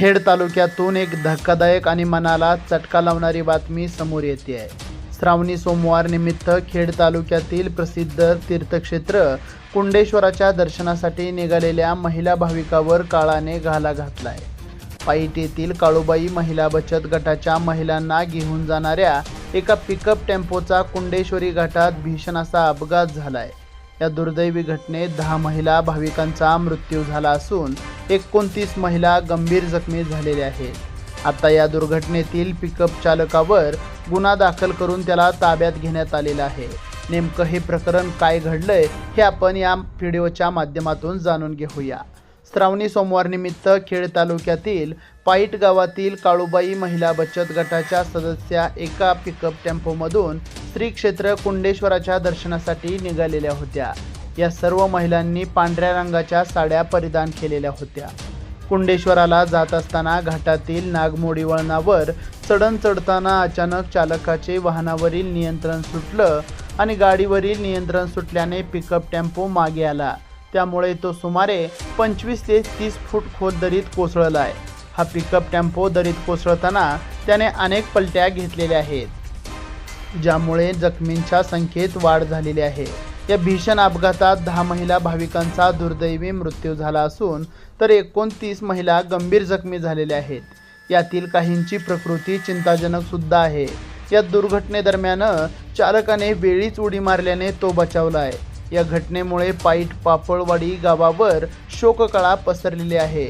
खेड तालुक्यातून एक धक्कादायक आणि मनाला चटका लावणारी बातमी समोर येते आहे. श्रावणी सोमवार निमित्त खेड तालुक्यातील प्रसिद्ध तीर्थक्षेत्र कुंडेश्वराच्या दर्शनासाठी निघालेल्या महिला भाविकावर काळाने घाला घातलाय. पायीट येथील काळूबाई महिला बचत गटाच्या महिलांना घेऊन जाणाऱ्या एका पिकअप टेम्पोचा कुंडेश्वरी घाटात भीषण असा अपघात झालाय. या दुर्दैवी घटनेत दहा महिला भाविकांचा मृत्यू झाला असून एकोणतीस महिला गंभीर जखमी झालेल्या आहेत. आता या दुर्घटनेतील पिकअप चालकावर गुन्हा दाखल करून त्याला ताब्यात घेण्यात आलेला आहे. नेमकं हे प्रकरण काय घडलंय हे आपण या व्हिडिओच्या माध्यमातून जाणून घेऊया. श्रावणी सोमवारनिमित्त खेड तालुक्यातील पाईट गावातील काळूबाई महिला बचत गटाच्या सदस्या एका पिकअप टेम्पोमधून श्री क्षेत्र कुंडेश्वराच्या दर्शनासाठी निघालेल्या होत्या. या सर्व महिलांनी पांढऱ्या रंगाच्या साड्या परिधान केलेल्या होत्या. कुंडेश्वराला जात असताना घाटातील नागमोडी वळणावर चढण चढताना अचानक चालकाचे वाहनावरील नियंत्रण सुटलं आणि गाडीवरील नियंत्रण सुटल्याने पिकअप टेम्पो मागे आला. त्यामुळे तो सुमारे पंचवीस ते तीस फूट खोल दरीत कोसळला आहे हा पिकअप टेम्पो दरीत कोसळताना त्याने अनेक पलट्या घेतलेल्या आहेत ज्यामुळे जखमींच्या संख्येत वाढ झालेली आहे. या भीषण अपघातात दहा महिला भाविकांचा दुर्दैवी मृत्यू झाला असून तर एकोणतीस महिला गंभीर जखमी झालेल्या आहेत. यातील काहींची प्रकृती चिंताजनक सुद्धा आहे. या दुर्घटनेदरम्यान चालकाने वेळीच उडी मारल्याने तो बचावला आहे या घटनेमुळे पाईट पापळवाडी गावावर शोककळा पसरलेली आहे.